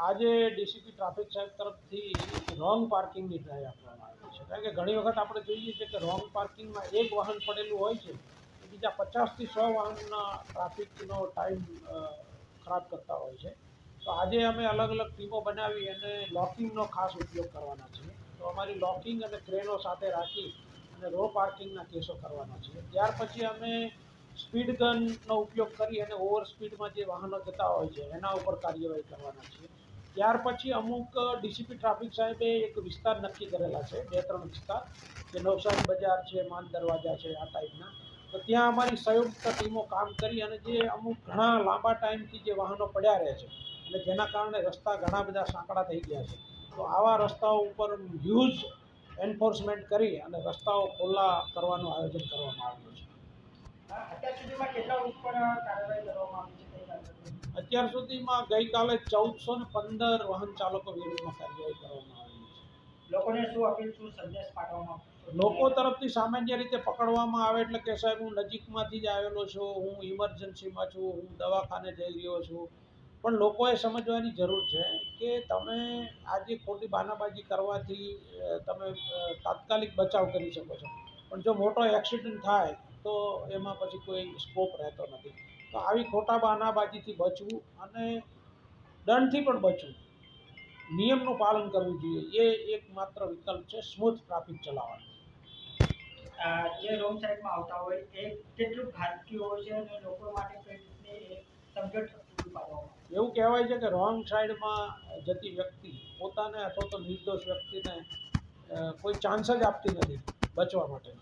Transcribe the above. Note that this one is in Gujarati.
આજે ડીસીપી ટ્રાફિક સાહેબ તરફથી રોંગ પાર્કિંગની ડ્રાઈવ આપવામાં આવી છે. કારણ કે ઘણી વખત આપણે જોઈએ છીએ કે રોંગ પાર્કિંગમાં એક વાહન પડેલું હોય છે બીજા પચાસથી સો વાહનના ટ્રાફિકનો ટાઈમ ખરાબ કરતા હોય છે. તો આજે અમે અલગ અલગ ટીમો બનાવી અને લોકિંગનો ખાસ ઉપયોગ કરવાના છીએ. તો અમારી લોકિંગ અને ક્રેનો સાથે રાખી અને રો પાર્કિંગના કેસો કરવાના છીએ. ત્યાર પછી અમે સ્પીડ ગનનો ઉપયોગ કરી અને ઓવર સ્પીડમાં જે વાહનો જતા હોય છે, એના ઉપર કાર્યવાહી કરવાના છીએ. ત્યાર પછી અમુક ડીસીપી ટ્રાફિક સાહેબે એક વિસ્તાર નક્કી કરેલા છે, બે, ત્રણ વિસ્તાર, જે નવસારી બજાર છે, માન દરવાજા છે, આ ટાઈપના. તો ત્યાં અમારી સંયુક્ત ટીમો કામ કરી અને જે અમુક ઘણા લાંબા ટાઈમથી જે વાહનો પડ્યા રહે છે અને જેના કારણે રસ્તા ઘણા બધા સાંકડા થઈ ગયા છે. તો આવા રસ્તાઓ ઉપર હ્યુજ એન્ફોર્સમેન્ટ કરી અને રસ્તાઓ ખુલ્લા કરવાનું આયોજન કરવામાં આવ્યું છે. અત્યાર સુધીમાં કેટલા ઉપર કાર્યવાહી અત્યાર સુધીમાં ગઈકાલે ચૌદસો ને પંદર વાહન ચાલકો વિરુદ્ધમાં કાર્યવાહી કરવામાં આવી છે. લોકોને શું અપીલ શું સંદેશ પાઠવવામાં લોકો તરફથી સામાન્ય રીતે પકડવામાં આવે એટલે કે સાહેબ હું નજીકમાંથી જ આવેલો છું હું ઇમરજન્સીમાં છું હું દવાખાને જઈ રહ્યો છું. પણ લોકોએ સમજવાની જરૂર છે કે તમે આજે ખોટી બાનાબાજી કરવાથી તમે તાત્કાલિક બચાવ કરી શકો છો. પણ જો મોટો એક્સિડન્ટ થાય તો એમાં પછી કોઈ સ્કોપ રહેતો નથી. તો આવી ખોટા બહાનાબાજીથી બચવું અને દંડથી પણ બચવું. નિયમનું પાલન કરવું જોઈએ. એ એકમાત્ર વિકલ્પ છે સ્મૂથ ટ્રાફિક ચલાવવાનો. જે રોંગ સાઈડમાં આવતા હોય એ કેટલું ઘાતકી હોય છે અને લોકો માટે કઈ સમજણ? એવું કહેવાય છે કે રોંગ સાઈડમાં જતી વ્યક્તિ પોતાને અથવા તો નિર્દોષ વ્યક્તિને કોઈ ચાન્સ જ આપતી નથી બચવા માટે.